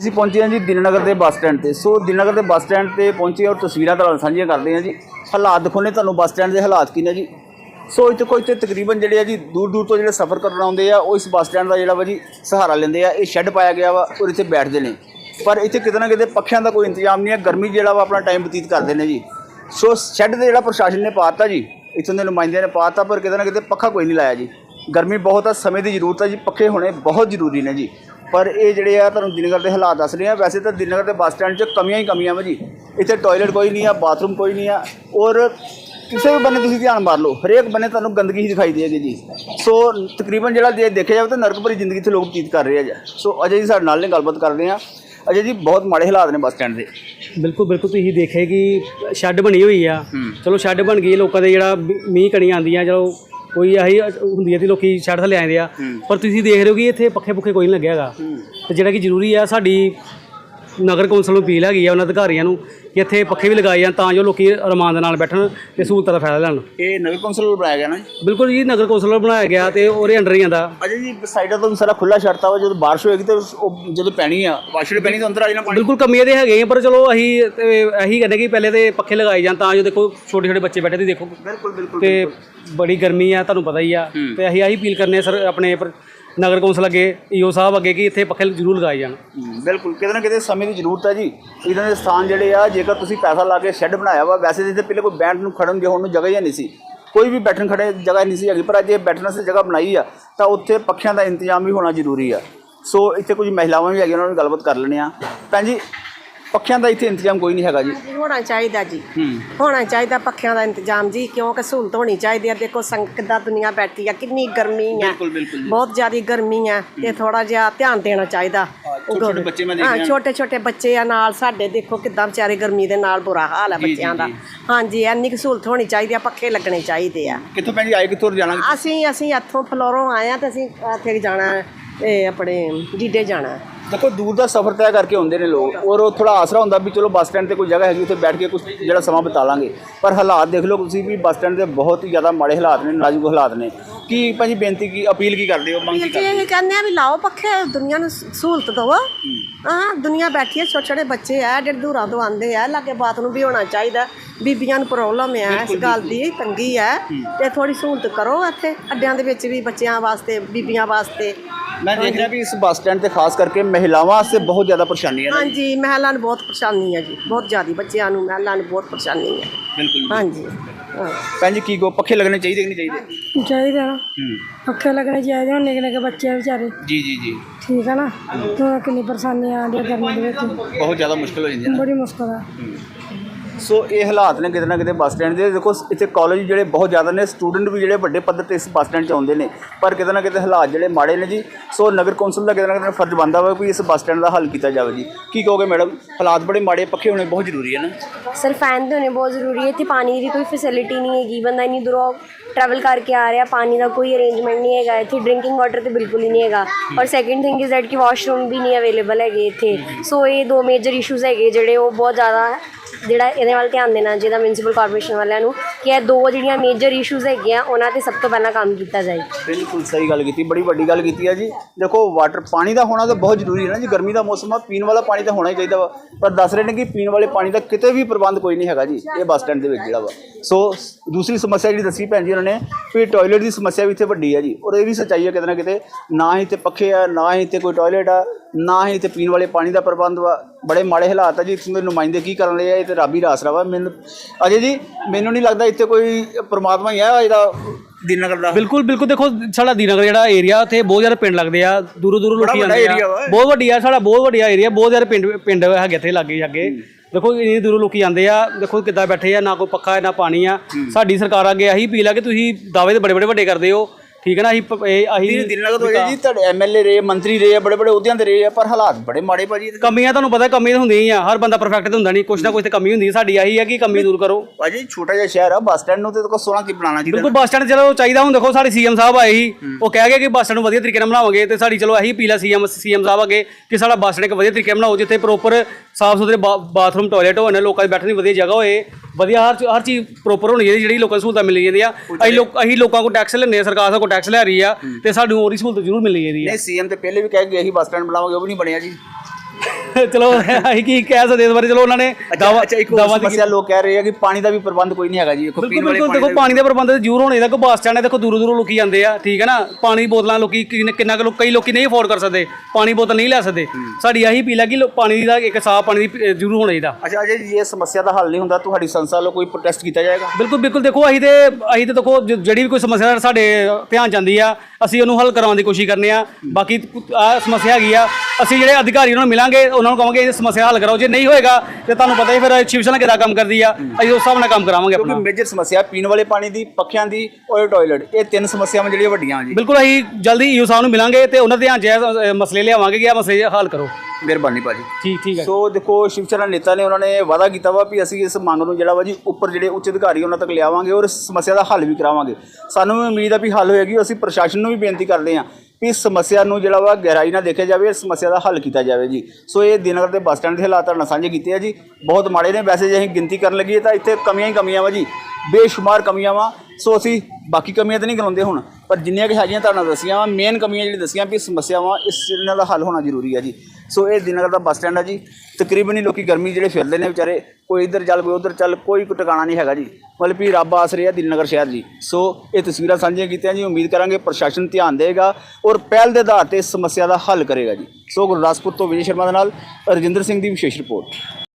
ਅਸੀਂ ਪਹੁੰਚੇ ਹਾਂ ਜੀ ਦਿਨਨਗਰ ਦੇ ਬੱਸ ਸਟੈਂਡ ਤੇ। ਸੋ ਦਿਨਨਗਰ ਦੇ ਬੱਸ ਸਟੈਂਡ ਤੇ ਪਹੁੰਚੇ ਔਰ ਤਸਵੀਰਾਂ ਤੁਹਾਡੇ ਨਾਲ ਸਾਂਝੀਆਂ ਕਰਦੇ ਹਾਂ ਜੀ। ਹਾਲਾਤ ਦਿਖਾਉਂਦੇ ਤੁਹਾਨੂੰ ਬੱਸ ਸਟੈਂਡ ਦੇ ਹਾਲਾਤ ਕੀ ਨੇ ਜੀ। ਸੋ ਇੱਥੇ ਕੋਈ ਤੇ ਤਕਰੀਬਨ ਜਿਹੜੇ ਆ ਜੀ ਦੂਰ ਦੂਰ ਤੋਂ ਜਿਹੜੇ ਸਫ਼ਰ ਕਰਨ ਆਉਂਦੇ ਆ, ਉਹ ਇਸ ਬੱਸ ਸਟੈਂਡ ਦਾ ਜਿਹੜਾ ਵਾ ਜੀ ਸਹਾਰਾ ਲੈਂਦੇ ਆ। ਇਹ ਸ਼ੈੱਡ ਪਾਇਆ ਗਿਆ ਵਾ ਔਰ ਇੱਥੇ ਬੈਠਦੇ ਨੇ। ਪਰ ਇੱਥੇ ਕਿਤੇ ਨਾ ਕਿਤੇ ਪੱਖਿਆਂ ਦਾ ਕੋਈ ਇੰਤਜ਼ਾਮ ਨਹੀਂ ਹੈ। ਗਰਮੀ ਜਿਹੜਾ ਵਾ ਆਪਣਾ ਟਾਈਮ ਬਤੀਤ ਕਰਦੇ ਨੇ ਜੀ। ਸੋ ਸ਼ੈੱਡ ਦੇ ਜਿਹੜਾ ਪ੍ਰਸ਼ਾਸਨ ਨੇ ਪਾਤਾ ਜੀ, ਇੱਥੋਂ ਦੇ ਨੁਮਾਇੰਦਿਆਂ ਨੇ ਪਾਤਾ, ਪਰ ਕਿਤੇ ਨਾ ਕਿਤੇ ਪੱਖਾ ਕੋਈ ਨਹੀਂ ਲਾਇਆ ਜੀ। ਗਰਮੀ ਬਹੁਤ ਆ, ਸਮੇਂ ਦੀ ਜ਼ਰੂਰਤ ਹੈ ਜੀ। ਪੱਖੇ ਹੋਣੇ ਬਹੁਤ ਜ਼ਰੂਰੀ ਨੇ ਜੀ। ਪਰ ਇਹ ਜਿਹੜੇ ਆ ਤੁਹਾਨੂੰ ਦਿਨਗਰ ਦੇ ਹਾਲਾਤ ਦੱਸ ਰਹੇ ਆ ਵੈਸੇ ਤਾਂ ਦਿਨਗਰ ਦੇ ਬੱਸ ਸਟੈਂਡ 'ਚ ਕਮੀਆਂ ਹੀ ਕਮੀਆਂ ਵਾ ਜੀ। ਇੱਥੇ ਟਾਇਲਟ ਕੋਈ ਨਹੀਂ ਆ ਬਾਥਰੂਮ ਕੋਈ ਨਹੀਂ ਆ। ਔਰ ਕਿਸੇ ਵੀ ਬੰਨੇ ਤੁਸੀਂ ਧਿਆਨ ਮਾਰ ਲਓ ਹਰੇਕ ਬੰਨੇ ਤੁਹਾਨੂੰ ਗੰਦਗੀ ਹੀ ਦਿਖਾਈ ਦੇਗੀ ਜੀ। ਸੋ ਤਕਰੀਬਨ ਜਿਹੜਾ ਜੇ ਦੇਖਿਆ ਜਾਵੇ ਤਾਂ ਨਰਕ ਭਰੀ ਜ਼ਿੰਦਗੀ ਇੱਥੇ ਲੋਕ ਬਤੀਤ ਕਰ ਰਹੇ ਆ ਜੀ। ਸੋ ਅਜੇ ਜੀ ਸਾਡੇ ਨਾਲ ਨੇ ਗੱਲਬਾਤ ਕਰਦੇ ਆ। ਅਜੇ ਜੀ ਬਹੁਤ ਮਾੜੇ ਹਾਲਾਤ ਨੇ ਬੱਸ ਸਟੈਂਡ ਦੇ। ਬਿਲਕੁਲ ਬਿਲਕੁਲ ਤੁਸੀਂ ਦੇਖਿਆ ਕਿ ਸ਼ੈੱਡ ਬਣੀ ਹੋਈ ਆ। ਚਲੋ ਸ਼ੈੱਡ ਬਣ ਗਈ ਲੋਕਾਂ ਦੇ ਜਿਹੜਾ ਮੀਂਹ ਕਣੀ ਆਉਂਦੀਆਂ ਚਲੋ ਕੋਈ ਆਹੀ ਹੁੰਦੀ ਹੈ ਤੇ ਲੋਕੀ ਸ਼ੈੱਡ ਥੱਲੇ ਆਉਂਦੇ ਆ। ਪਰ ਤੁਸੀਂ ਦੇਖ ਰਹੇ ਹੋ ਕਿ ਇੱਥੇ ਪੱਖੇ ਪੁੱਖੇ ਕੋਈ ਨਹੀਂ ਲੱਗਿਆ ਹੈਗਾ। ਤੇ ਜਿਹੜਾ ਕਿ ਜ਼ਰੂਰੀ ਆ ਸਾਡੀ ਨਗਰ ਕੌਂਸਲ ਨੂੰ ਅਪੀਲ ਹੈਗੀ ਆ ਉਹਨਾਂ ਅਧਿਕਾਰੀਆਂ ਨੂੰ ਕਿ ਇੱਥੇ ਪੱਖੇ ਵੀ ਲਗਾਏ ਜਾਣ ਤਾਂ ਜੋ ਲੋਕੀ ਆਰਾਮ ਦੇ ਨਾਲ ਬੈਠਣ ਤੇ ਸਹੂਲਤਾਂ ਦਾ ਫਾਇਦਾ ਲੈਣ। ਇਹ ਨਗਰ ਕੌਂਸਲ ਵੱਲੋਂ ਬਣਾਇਆ ਗਿਆ ਨਾ ਜੀ? ਬਿਲਕੁਲ ਜੀ ਨਗਰ ਕੌਂਸਲ ਵੱਲੋਂ ਬਣਾਇਆ ਗਿਆ ਤੇ ਉਹਦੇ ਅੰਡਰ ਹੀ ਆਂਦਾ। ਅਜੇ ਜੀ ਸਾਈਡਾਂ ਤੋਂ ਵੀ ਸਾਰਾ ਖੁੱਲਾ ਛੱਡਤਾ ਵਾ ਜਦੋਂ ਬਾਰਿਸ਼ ਹੋਏਗੀ ਤਾਂ ਉਹ ਜਦੋਂ ਪੈਣੀ ਆ ਵਾਸ਼ਰ ਪੈਣੀ ਤਾਂ ਅੰਦਰ ਆ ਜਾਣਾ ਪਾਣੀ? ਬਿਲਕੁਲ ਕਮੀਆਂ ਦੇ ਹੈਗੇ ਆ ਪਰ ਚਲੋ ਅਸੀਂ ਤੇ ਇਹੀ ਕਹਿੰਦੇ ਕਿ ਪਹਿਲੇ ਤੇ ਪੱਖੇ ਲਗਾਏ ਜਾਣ ਤਾਂ ਜੋ ਦੇਖੋ ਛੋਟੇ ਛੋਟੇ ਬੱਚੇ ਬੈਠੇ ਤੇ ਦੇਖੋ। ਬਿਲਕੁਲ ਬਿਲਕੁਲ ਤੇ ਬੜੀ ਗਰਮੀ ਆ ਤੁਹਾਨੂੰ ਪਤਾ ਹੀ ਆ। ਤੇ ਅਸੀਂ ਆਹੀ ਅਪੀਲ ਕਰਨੇ ਆ ਸਰ ਆਪਣੇ ਪਰ- ਨਗਰ ਕੌਂਸਲ ਅੱਗੇ ਈਓ ਸਾਹਿਬ ਅੱਗੇ ਕਿ ਇੱਥੇ ਪੱਖੇ ਜ਼ਰੂਰ ਲਗਾਏ ਜਾਣ। ਬਿਲਕੁਲ। ਕਿਤੇ ਨਾ ਕਿਤੇ ਸਮੇਂ ਦੀ ਜ਼ਰੂਰਤ ਹੈ ਜੀ। ਇਹਨਾਂ ਦੇ ਸਥਾਨ ਜਿਹੜੇ ਆ ਜੇਕਰ ਤੁਸੀਂ ਪੈਸਾ ਲਾ ਕੇ ਸ਼ੈੱਡ ਬਣਾਇਆ ਵਾ ਵੈਸੇ ਤਾਂ ਇੱਥੇ ਪਹਿਲੇ ਕੋਈ ਬੈਠਣ ਨੂੰ ਖੜਨ ਦੇ ਹੋਣ ਨੂੰ ਜਗ੍ਹਾ ਹੀ ਨਹੀਂ ਸੀ। ਕੋਈ ਵੀ ਬੈਠਣ ਖੜੇ ਜਗ੍ਹਾ ਨਹੀਂ ਸੀ ਹੈਗੀ ਪਰ ਅੱਜ ਇਹ ਬੈਠਣ ਵਾਸਤੇ ਜਗ੍ਹਾ ਬਣਾਈ ਆ ਤਾਂ ਉੱਥੇ ਪੱਖਿਆਂ ਦਾ ਇੰਤਜ਼ਾਮ ਵੀ ਹੋਣਾ ਜ਼ਰੂਰੀ ਆ। ਸੋ ਇੱਥੇ ਕੁਝ ਮਹਿਲਾਵਾਂ ਵੀ ਹੈਗੀਆਂ ਉਹਨਾਂ ਨਾਲ ਗੱਲਬਾਤ ਕਰ ਲੈਣੇ ਆ ਭੈਣ ਜੀ ਪੱਖਿਆਂ ਦਾ ਇੱਥੇ ਇੰਤਜ਼ਾਮ ਕੋਈ ਨਹੀਂ ਹੈਗਾ ਜੀ। ਹੋਣਾ ਚਾਹੀਦਾ ਜੀ। ਹੂੰ। ਹੋਣਾ ਚਾਹੀਦਾ ਪੱਖਿਆਂ ਦਾ ਇੰਤਜ਼ਾਮ ਜੀ ਕਿਉਂਕਿ ਸਹੂਲਤ ਹੋਣੀ ਚਾਹੀਦੀ ਆ। ਦੇਖੋ ਸੰਗਤ ਦਾ ਦੁਨੀਆ ਬੈਠੀ ਆ ਕਿੰਨੀ ਗਰਮੀ ਆ। ਬਿਲਕੁਲ ਬਿਲਕੁਲ ਬਹੁਤ ਜ਼ਿਆਦਾ ਗਰਮੀ ਆ ਤੇ ਥੋੜਾ ਜਿਹਾ ਧਿਆਨ ਦੇਣਾ ਚਾਹੀਦਾ। ਛੋਟੇ ਛੋਟੇ ਬੱਚੇ ਮੈਂ ਦੇਖ ਹਾਂ ਰਿਹਾ ਛੋਟੇ ਛੋਟੇ ਬੱਚੇ ਆ ਨਾਲ ਸਾਡੇ ਦੇਖੋ ਕਿੱਦਾਂ ਵਿਚਾਰੇ ਗਰਮੀ ਦੇ ਨਾਲ ਬੁਰਾ ਹਾਲ ਆ ਬੱਚਿਆਂ ਦਾ। ਹਾਂਜੀ ਇੰਨੀ ਕੁ ਸਹੂਲਤ ਹੋਣੀ ਚਾਹੀਦੀ ਆ ਪੱਖੇ ਲੱਗਣੇ ਚਾਹੀਦੇ ਆ। ਕਿੱਥੋਂ ਜੀ ਆਏ ਕਿੱਥੋਂ ਜਾਣਾ? ਅਸੀਂ ਅਸੀਂ ਇੱਥੋਂ ਫਲੋਰੋਂ ਆਏ ਆ ਤੇ ਅਸੀਂ ਇੱਥੇ ਜਾਣਾ ਆਪਣੇ ਡੀਡੇ ਜਾਣਾ। ਦੇਖੋ ਦੂਰ ਦਾ ਸਫ਼ਰ ਤੈਅ ਕਰਕੇ ਆਉਂਦੇ ਨੇ ਲੋਕ ਔਰ ਉਹ ਥੋੜਾ ਆਸਰਾ ਹੁੰਦਾ ਵੀ ਚਲੋ ਬੱਸ ਸਟੈਂਡ ਤੇ ਕੋਈ ਜਗ੍ਹਾ ਹੈਗੀ ਉੱਥੇ ਬੈਠ ਕੇ ਕੁਝ ਜਿਹੜਾ ਸਮਾਂ ਬਿਤਾ ਲਾਂਗੇ। ਪਰ ਹਾਲਾਤ ਦੇਖ ਲਓ ਤੁਸੀਂ ਵੀ ਬੱਸ ਸਟੈਂਡ ਦੇ ਬਹੁਤ ਹੀ ਜ਼ਿਆਦਾ ਮਾੜੇ ਹਾਲਾਤ ਨੇ ਨਾਜ਼ੁਕ ਹਾਲਾਤ ਨੇ। ਕੀ ਭਾਜੀ ਬੇਨਤੀ ਕੀ ਅਪੀਲ ਕੀ ਕਰਦੇ ਹੋ ਮੰਗ ਕੀ ਕਰਦੇ ਇਹ ਕਹਿੰਦੇ ਆ ਵੀ ਲਾਓ ਪੱਖੇ ਦੁਨੀਆ ਨੂੰ ਸਹੂਲਤ ਦਿਓ ਹਾਂ। ਦੁਨੀਆ ਬੈਠੀ ਹੈ ਛੋਟੇ ਛੋਟੇ ਬੱਚੇ ਆ ਜਿਹੜੇ ਦੂਰਾਂ ਤੋਂ ਆਉਂਦੇ ਆ ਲਾਗੇ ਬਾਤ ਨੂੰ ਵੀ ਹੋਣਾ ਚਾਹੀਦਾ। ਬੀਬੀਆਂ ਨੂੰ ਪ੍ਰੋਬਲਮ ਹੈ ਇਸ ਗੱਲ ਦੀ ਤੰਗੀ ਹੈ। ਤੇ ਥੋੜੀ ਸਹੂਲਤ ਕਰੋ ਇੱਥੇ। ਅੱਡਿਆਂ ਦੇ ਵਿੱਚ ਵੀ ਬੱਚਿਆਂ ਵਾਸਤੇ ਬੀਬੀਆਂ ਵਾਸਤੇ। ਮੈਂ ਦੇਖ ਰਿਹਾ ਵੀ ਇਸ ਬੱਸ ਸਟੈਂਡ ਤੇ ਖਾਸ ਕਰਕੇ ਮਹਿਲਾਵਾਂ ਵਾਸਤੇ ਬਹੁਤ ਜ਼ਿਆਦਾ ਪਰੇਸ਼ਾਨੀ ਹੈ ਨਾ ਹਾਂਜੀ ਮਹਿਲਾ ਨੂੰ ਬਹੁਤ ਪਰੇਸ਼ਾਨੀ ਹੈ ਜੀ। ਬਹੁਤ ਜ਼ਿਆਦੀ ਬੱਚਿਆਂ ਨੂੰ ਮਹਿਲਾ ਨੂੰ ਬਹੁਤ ਪਰੇਸ਼ਾਨੀ ਹੈ। ਬਿਲਕੁਲ ਹਾਂਜੀ ਹਾਂ। ਭੈਣ ਜੀ ਕੀ ਕੋ ਪੱਖੇ ਲੱਗਣੇ ਚਾਹੀਦੇ ਕਿ ਨਹੀਂ ਚਾਹੀਦੇ? ਚਾਹੀਦਾ ਨਾ। ਹੂੰ। ਪੱਖੇ ਲੱਗਣੇ ਚਾਹੀਦੇ ਹੁਣ ਨਿੱਕੇ ਨਿੱਕੇ ਬੱਚੇ ਆ ਵਿਚਾਰੇ। ਜੀ ਜੀ ਜੀ। ਠੀਕ ਹੈ ਨਾ? ਹੁਣ ਕਿੰਨੀ ਪਰੇਸ਼ਾਨੀ ਆਉਂਦੀ ਹੈ ਗਰਮੀ ਦੇ ਵਿੱਚ। ਬਹੁਤ ਜ਼ਿਆਦਾ ਮੁਸ਼ਕਲ ਹੋ ਜਾਂਦੀ ਹੈ ਨਾ ਬੜੀ ਮੁਸ਼ਕਲ ਹੈ। ਸੋ ਇਹ ਹਾਲਾਤ ਨੇ ਕਿਤੇ ਨਾ ਕਿਤੇ ਬੱਸ ਸਟੈਂਡ ਦੇ। ਦੇਖੋ, ਇੱਥੇ ਕਾਲਜ ਜਿਹੜੇ ਬਹੁਤ ਜ਼ਿਆਦਾ ਨੇ ਸਟੂਡੈਂਟ ਵੀ ਜਿਹੜੇ ਵੱਡੇ ਪੱਧਰ ਤੇ ਇਸ ਬੱਸ ਸਟੈਂਡ 'ਚ ਆਉਂਦੇ ਨੇ। ਪਰ ਕਿਤੇ ਨਾ ਕਿਤੇ ਹਾਲਾਤ ਜਿਹੜੇ ਮਾੜੇ ਨੇ ਜੀ। ਸੋ ਨਗਰ ਕੌਂਸਲ ਦਾ ਕਿਤੇ ਨਾ ਕਿਤੇ ਫਰਜ਼ ਬਣਦਾ ਹੋਵੇ ਕਿ ਇਸ ਬੱਸ ਸਟੈਂਡ ਦਾ ਹੱਲ ਕੀਤਾ ਜਾਵੇ ਜੀ। ਕੀ ਕਹੋਗੇ ਮੈਡਮ? ਹਾਲਾਤ ਬੜੇ ਮਾੜੇ, ਪੱਖੇ ਹੋਣੇ ਬਹੁਤ ਜ਼ਰੂਰੀ ਹੈ ਨਾ। ਸਰ ਫੈਨ ਦੇ ਹੋਣੇ ਬਹੁਤ ਜ਼ਰੂਰੀ ਹੈ। ਇੱਥੇ ਪਾਣੀ ਦੀ ਕੋਈ ਫੈਸਿਲਿਟੀ ਨਹੀਂ ਹੈਗੀ। ਬੰਦਾ ਇੰਨੀ ਦੂਰੋਂ ਟਰੈਵਲ ਕਰਕੇ ਆ ਰਿਹਾ, ਪਾਣੀ ਦਾ ਕੋਈ ਅਰੇਂਜਮੈਂਟ ਨਹੀਂ ਹੈਗਾ। ਇੱਥੇ ਡਰਿੰਕਿੰਗ ਵਾਟਰ ਤੇ ਬਿਲਕੁਲ ਹੀ ਨਹੀਂ ਹੈਗਾ। ਔਰ ਸੈਕਿੰਡ ਥਿੰਗ ਇਜ਼ ਦੈਟ ਕਿ ਵਾਸ਼ਰੂਮ ਵੀ ਨਹੀਂ ਅਵੇਲੇਬਲ ਹੈਗੇ ਇੱਥੇ। ਸੋ ਇਹ ਦੋ ਮੇਜਰ ਇਸ਼ੂਜ਼ ਹੈਗੇ ਜਿਹੜੇ ਉਹ ਬਹੁਤ ਜ਼ਿਆਦਾ ਜਿਹੜਾ ਇਹਦੇ ਵੱਲ ਧਿਆਨ ਦੇਣਾ ਜਿਹਦਾ ਮਿਊਨਿਸਪਲ ਕਾਰਪੋਰੇਸ਼ਨ ਵਾਲਿਆਂ ਨੂੰ ਕਿ ਇਹ ਦੋ ਜਿਹੜੀਆਂ ਮੇਜਰ ਇਸ਼ੂਜ਼ ਹੈਗੀਆਂ, ਉਹਨਾਂ ਤੇ ਸਭ ਤੋਂ ਪਹਿਲਾਂ ਕੰਮ ਕੀਤਾ ਜਾਏ। ਬਿਲਕੁਲ ਸਹੀ ਗੱਲ ਕੀਤੀ, ਬੜੀ ਵੱਡੀ ਗੱਲ ਕੀਤੀ ਹੈ ਜੀ। ਦੇਖੋ ਵਾਟਰ ਪਾਣੀ ਦਾ ਹੋਣਾ ਤਾਂ ਬਹੁਤ ਜ਼ਰੂਰੀ ਹੈ ਨਾ ਜੀ। ਗਰਮੀ ਦਾ ਮੌਸਮ ਆ, ਪੀਣ ਵਾਲਾ ਪਾਣੀ ਤਾਂ ਹੋਣਾ ਹੀ ਚਾਹੀਦਾ ਵਾ। ਪਰ ਦੱਸ ਰਹੇ ਨੇ ਕਿ ਪੀਣ ਵਾਲੇ ਪਾਣੀ ਦਾ ਕਿਤੇ ਵੀ ਪ੍ਰਬੰਧ ਕੋਈ ਨਹੀਂ ਹੈਗਾ ਜੀ ਇਹ ਬੱਸ ਸਟੈਂਡ ਦੇ ਵਿੱਚ ਜਿਹੜਾ ਵਾ। ਸੋ ਦੂਸਰੀ ਸਮੱਸਿਆ ਜਿਹੜੀ ਦੱਸੀ ਭੈਣ ਜੀ ਉਹਨਾਂ ਨੇ ਵੀ ਟਾਇਲਟ ਦੀ ਸਮੱਸਿਆ ਵੀ ਇੱਥੇ ਵੱਡੀ ਹੈ ਜੀ। ਔਰ ਇਹ ਵੀ ਸੱਚਾਈ ਹੈ ਕਿਤੇ ਨਾ ਕਿਤੇ ਨਾ ਹੀ ਤੇ ਪੱਖੇ ਆ ਨਾ ਹੀ ਤੇ ਕੋਈ ਟਾਇਲਟ ਆ ਨਾ ਹੀ ਤੇ ਪੀਣ ਵਾਲੇ ਪਾਣੀ ਦਾ ਪ੍ਰਬੰਧ ਵਾ। ਬੜੇ ਮਾੜੇ ਹਾਲਾਤ ਆ ਜੀ ਇੱਥੋਂ ਦੇ ਨੁਮਾਇੰਦੇ ਕੀ ਕਰਨ ਲਈ ਆ ਇਹ ਤੇ ਰੱਬ ਆਸਰਾ ਵਾ ਮੈਨੂੰ ਅਜੇ ਜੀ ਮੈਨੂੰ ਨਹੀਂ ਲੱਗਦਾ ਇੱਥੇ ਕੋਈ ਪ੍ਰਮਾਤਮਾ ਹੀ ਆ ਜਿਹੜਾ ਦੀਨਗਰ ਦਾ। ਬਿਲਕੁਲ ਬਿਲਕੁਲ। ਦੇਖੋ ਸਾਡਾ ਦੀਨਗਰ ਜਿਹੜਾ ਏਰੀਆ ਉੱਥੇ ਬਹੁਤ ਜ਼ਿਆਦਾ ਪਿੰਡ ਲੱਗਦੇ ਆ ਦੂਰੋਂ ਦੂਰੋਂ ਲੋਕੀ ਆਉਂਦੇ ਆ। ਬਹੁਤ ਵੱਡੀ ਆ ਸਾਡਾ ਬਹੁਤ ਵੱਡਾ ਏਰੀਆ ਬਹੁਤ ਜ਼ਿਆਦਾ ਪਿੰਡ ਪਿੰਡ ਹੈਗੇ ਇੱਥੇ ਲਾਗੇ ਜਾਗੇ ਦੇਖੋ ਇੰਨੀ ਦੂਰੋਂ ਲੋਕੀ ਆਉਂਦੇ ਆ ਦੇਖੋ ਕਿੱਦਾਂ ਬੈਠੇ ਆ ਨਾ ਕੋਈ ਪੱਖਾ ਹੈ ਨਾ ਪਾਣੀ ਆ। ਸਾਡੀ ਸਰਕਾਰ ਅੱਗੇ ਆਹੀ ਅਪੀਲ ਆ ਕਿ ਤੁਸੀਂ ਦਾਅਵੇ ਤੇ ਬੜੇ ਬੜੇ ਵੱਡੇ ਕਰਦੇ ਹੋ। ਠੀਕ ਹੈ ਨਾ ਅਸੀਂ ਪ- ਇਹ ਅਸੀਂ ਦਿਨਗਰ ਤੋਂ ਜੀ ਤੁਹਾਡੇ ਐਮਐਲਏ ਰਹੇ ਮੰਤਰੀ ਰਹੇ ਆ ਬੜੇ ਬੜੇ ਅਹੁਦਿਆਂ ਤੇ ਰਹੇ ਆ ਪਰ ਹਾਲਾਤ ਬੜੇ ਮਾੜੇ ਭਾਜੀ। ਕਮੀਆਂ ਤੁਹਾਨੂੰ ਪਤਾ ਕਮੀਆਂ ਤਾਂ ਹੁੰਦੀਆਂ ਹੀ ਆ। ਹਰ ਬੰਦਾ ਪਰਫੈਕਟ ਤਾਂ ਹੁੰਦਾ ਨਹੀਂ ਕੁਛ ਨਾ ਕੁਛ ਤੇ ਕਮੀ ਹੁੰਦੀ ਹੈ। ਸਾਡੀ ਆਹੀ ਹੈ ਕਿ ਕਮੀ ਦੂਰ ਕਰੋ। ਭਾਜੀ ਛੋਟਾ ਜਿਹਾ ਸ਼ਹਿਰ ਆ ਬੱਸ ਸਟੈਂਡ ਨੂੰ ਤੇ ਕੋ ਸੋਹਣਾ ਕੀ ਬਣਾਉਣਾ ਚਾਹੀਦਾ। ਬਿਲਕੁਲ ਬੱਸ ਸਟੈਂਡ ਚਲੋ ਚਾਹੀਦਾ ਹੁਣ ਦੇਖੋ ਸਾਡੇ ਸੀਐਮ ਸਾਹਿਬ ਆਏ ਸੀ। ਉਹ ਕਹਿ ਗਏ ਕਿ ਬੱਸ ਸਟੈਂਡ ਨੂੰ ਵਧੀਆ ਤਰੀਕੇ ਨਾਲ ਬਣਾਵਾਂਗੇ ਤੇ ਸਾਡੀ ਚਲੋ ਇਹੀ ਅਪੀਲ ਆ ਸੀਐਮ ਸੀਐਮ ਸਾਹਿਬ ਅੱਗੇ ਕਿ ਸਾਡਾ ਬੱਸ ਸਟੈਂਡ ਇੱਕ ਵਧੀਆ ਤਰੀਕੇ ਨਾਲ ਬਣਾਓ ਜਿੱਥੇ ਪ੍ਰੋਪਰ ਸਾਫ਼ ਸੁਥਰੇ ਬਾਥਰੂਮ ਟਾਇਲਟ ਹੋਣ ਲੋਕਾਂ ਦੀ ਬੈਠਣ ਦੀ ਵਧੀਆ ਜਗ੍ਹਾ ਹੋਏ। ਵਧੀਆ ਹਰ ਹਰ ਚੀਜ਼ ਪ੍ਰੋਪਰ ਹੋਣੀ ਚਾਹੀਦੀ ਜਿਹੜੀ ਲੋਕਾਂ ਨੂੰ ਸਹੂਲਤਾਂ ਮਿਲਣੀ ਚਾਹੀਦੀਆਂ ਅਸੀਂ ਲੋਕ ਅਸੀਂ ਲੋਕਾਂ ਕੋਲ ਟੈਕਸ ਲੈਂਦੇ ਆ ਸਰਕਾਰ ਸਾਡੇ ਕੋਲ ਟੈਕਸ ਲੈ ਰਹੀ ਆ ਤੇ ਸਾਨੂੰ ਹੋਰ ਹੀ ਸਹੂਲਤ ਜ਼ਰੂਰ ਮਿਲਣੀ ਚਾਹੀਦੀ ਆ। ਨਹੀਂ ਸੀਐਮ ਤੇ ਪਹਿਲੇ ਵੀ ਕਹਿ ਗਏ ਅਸੀਂ ਬੱਸ ਸਟੈਂਡ ਬਣਾਵਾਂਗੇ ਉਹ ਵੀ ਨਹੀਂ ਬਣਿਆ ਜੀ। ਚਲੋ ਅਸੀਂ ਕੀ ਕਹਿ ਸਕਦੇ ਇਸ ਬਾਰੇ? ਚਲੋ ਉਹਨਾਂ ਨੇ ਦਾਵਾ ਅੱਛਾ ਇੱਕ ਦਾਵਾ ਸਮੱਸਿਆ ਲੋਕ ਕਹਿ ਰਹੇ ਆ ਕਿ ਪਾਣੀ ਦਾ ਵੀ ਪ੍ਰਬੰਧ ਕੋਈ ਨਹੀਂ ਹੈਗਾ ਜੀ ਦੇਖੋ ਬਿਲਕੁਲ ਬਿਲਕੁਲ ਦੇਖੋ ਪਾਣੀ ਦੇ ਪ੍ਰਬੰਧ ਜ਼ਰੂਰ ਹੋਣੇ ਦਾ ਕੋਈ ਬੱਸ ਸਟੈਂਡ ਹੈ ਦੇਖੋ ਦੂਰੋਂ ਦੂਰੋਂ ਲੋਕੀ ਜਾਂਦੇ ਆ ਠੀਕ ਹੈ ਨਾ? ਪਾਣੀ ਬੋਤਲਾਂ ਲੋਕੀ ਕਿੰਨੇ- ਕੁ ਲੋਕ ਕਈ ਲੋਕੀ ਨਹੀਂ ਅਫੋਰਡ ਕਰ ਸਕਦੇ। ਪਾਣੀ ਬੋਤਲ ਨਹੀਂ ਲੈ ਸਕਦੇ। ਸਾਡੀ ਆਹੀ ਅਪੀਲ ਹੈ ਕਿ ਪਾਣੀ ਦਾ ਇੱਕ ਸਾਫ਼ ਪਾਣੀ ਦੀ ਜ਼ਰੂਰ ਹੋਣਾ ਚਾਹੀਦਾ। ਅੱਛਾ ਅਜੇ ਜੀ ਇਹ ਸਮੱਸਿਆ ਦਾ ਹੱਲ ਨਹੀਂ ਹੁੰਦਾ ਤੁਹਾਡੀ ਸੰਸਥਾ ਵੱਲੋਂ ਕੋਈ ਪ੍ਰੋਟੈਸਟ ਕੀਤਾ ਜਾਏਗਾ? ਬਿਲਕੁਲ ਬਿਲਕੁਲ ਦੇਖੋ ਅਸੀਂ ਤੇ ਅਸੀਂ ਤੇ ਦੇਖੋ ਜਿਹੜੀ ਵੀ ਕੋਈ ਸਮੱਸਿਆ ਸਾਡੇ ਧਿਆਨ ਜਾਂਦੀ ਆ ਅਸੀਂ ਉਹਨੂੰ ਹੱਲ ਕਰਾਉਣ ਦੀ ਕੋਸ਼ਿਸ਼ ਕਰਨੇ ਆ। ਬਾਕੀ ਆ ਸਮੱਸਿਆ ਹੈਗੀ ਆ ਅਸੀਂ ਜਿਹੜੇ ਅਧਿਕਾਰੀ ਉਹਨਾਂ ਨੂੰ ਮਿਲਾਂਗੇ ਉਹਨਾਂ ਨੂੰ ਕਹਾਂਗੇ ਇਹ ਸਮੱਸਿਆ ਹੱਲ ਕਰਾਓ। ਜੇ ਨਹੀਂ ਹੋਏਗਾ ਤੇ ਤੁਹਾਨੂੰ ਪਤਾ ਹੀ ਫਿਰ ਸ਼ਿਵ ਸੈਨਾ ਕਿਹਦਾ ਕੰਮ ਕਰਦੀ ਆ। ਅਸੀਂ ਉਸ ਹਿਸਾਬ ਨਾਲ ਕੰਮ ਕਰਾਵਾਂਗੇ ਕਿਉਂਕਿ ਆਪਣਾ। ਮੇਜਰ ਸਮੱਸਿਆ ਪੀਣ ਵਾਲੇ ਪਾਣੀ ਦੀ ਪੱਖਿਆਂ ਦੀ ਔਰ ਟਾਇਲਟ ਇਹ ਤਿੰਨ ਸਮੱਸਿਆਵਾਂ ਜਿਹੜੀਆਂ ਵੱਡੀਆਂ ਜੀ। ਬਿਲਕੁਲ ਅਸੀਂ ਜਲਦੀ ਈਓ ਸਾਹਿਬ ਨੂੰ ਮਿਲਾਂਗੇ ਤੇ ਉਹਨਾਂ ਦੇ ਧਿਆਨ 'ਚ ਇਹ, ਮਸਲੇ ਲਿਆਵਾਂਗੇ ਕਿ ਇਹ ਮਸਲੇ ਹੱਲ ਕਰੋ। ਮਿਹਰਬਾਨੀ ਭਾਜੀ। ਠੀਕ ਠੀਕ ਹੈ। ਸੋ ਦੇਖੋ ਸ਼ਿਵ ਸੈਨਾ ਨੇਤਾ ਨੇ ਉਹਨਾਂ ਨੇ ਵਾਅਦਾ ਕੀਤਾ ਵਾ ਵੀ ਅਸੀਂ ਇਸ ਮੰਗ ਨੂੰ ਜਿਹੜਾ ਵਾ ਜੀ ਉੱਪਰ ਜਿਹੜੇ ਉੱਚ ਅਧਿਕਾਰੀ ਉਹਨਾਂ ਤੱਕ ਲਿਆਵਾਂਗੇ ਔਰ ਇਸ ਸਮੱਸਿਆ ਦਾ ਹੱਲ ਵੀ ਕਰਾਵਾਂਗੇ। ਸਾਨੂੰ ਵੀ ਉਮੀਦ ਆ ਵੀ ਹੱਲ ਹੋਏਗੀ ਅਸੀਂ ਪ੍ਰਸ਼ਾਸਨ ਨੂੰ ਵੀ ਬੇਨਤੀ ਕਰਦੇ ਹਾਂ ਵੀ ਇਸ ਸਮੱਸਿਆ ਨੂੰ ਜਿਹੜਾ ਵਾ ਗਹਿਰਾਈ ਨਾਲ ਦੇਖਿਆ ਜਾਵੇ, ਇਸ ਸਮੱਸਿਆ ਦਾ ਹੱਲ ਕੀਤਾ ਜਾਵੇ ਜੀ। ਸੋ ਇਹ ਦਿਨਗਰ ਦੇ ਬੱਸ ਸਟੈਂਡ ਦੇ ਹਾਲਾਤ ਨਾਲ ਸਾਂਝੇ ਕੀਤੇ ਆ ਜੀ। ਬਹੁਤ ਮਾੜੇ ਨੇ ਵੈਸੇ ਜੇ ਅਸੀਂ ਗਿਣਤੀ ਕਰਨ ਲੱਗੀਏ ਤਾਂ ਇੱਥੇ ਕਮੀਆਂ ਹੀ ਕਮੀਆਂ ਵਾ ਜੀ। ਬੇਸ਼ੁਮਾਰ ਕਮੀਆਂ ਵਾ। ਸੋ ਅਸੀਂ ਬਾਕੀ ਕਮੀਆਂ ਤਾਂ ਨਹੀਂ ਗਿਣਾਉਂਦੇ ਹੁਣ, ਪਰ ਜਿੰਨੀਆਂ ਕਿ ਹੈਗੀਆਂ ਤੁਹਾਡੇ ਨਾਲ ਦੱਸੀਆਂ ਵਾ ਮੇਨ ਕਮੀਆਂ ਜਿਹੜੀ ਦੱਸੀਆਂ ਵੀ ਸਮੱਸਿਆਵਾਂ, ਇਸ ਇਹਨਾਂ ਦਾ ਹੱਲ ਹੋਣਾ ਜ਼ਰੂਰੀ ਹੈ ਜੀ। ਸੋ ਇਹ ਦਿਨਗਰ ਦਾ ਬੱਸ ਸਟੈਂਡ ਹੈ ਜੀ। ਤਕਰੀਬਨ ਹੀ ਲੋਕੀ ਗਰਮੀ ਜਿਹੜੇ ਫਿਰਦੇ ਨੇ ਵਿਚਾਰੇ, ਕੋਈ ਇੱਧਰ ਚੱਲ, ਕੋਈ ਉੱਧਰ ਚੱਲ, ਕੋਈ ਕੋਈ ਟਿਕਾਣਾ ਨਹੀਂ ਹੈਗਾ ਜੀ। ਮਤਲਬ ਵੀ ਰੱਬ ਆਸਰੇ ਆ ਦਿਨਗਰ ਸ਼ਹਿਰ ਜੀ। ਸੋ ਇਹ ਤਸਵੀਰਾਂ ਸਾਂਝੀਆਂ ਕੀਤੀਆਂ ਜੀ, ਉਮੀਦ ਕਰਾਂਗੇ ਪ੍ਰਸ਼ਾਸਨ ਧਿਆਨ ਦੇਵੇਗਾ ਔਰ ਪਹਿਲ ਦੇ ਆਧਾਰ ਤੇ ਇਸ ਸਮੱਸਿਆ ਦਾ ਹੱਲ ਕਰੇਗਾ ਜੀ। ਸੋ ਗੁਰਦਾਸਪੁਰ ਤੋਂ ਵਿਜੇ ਸ਼ਰਮਾ ਦੇ ਨਾਲ, ਰਜਿੰਦਰ ਸਿੰਘ ਦੀ ਵਿਸ਼ੇਸ਼ ਰਿਪੋਰਟ।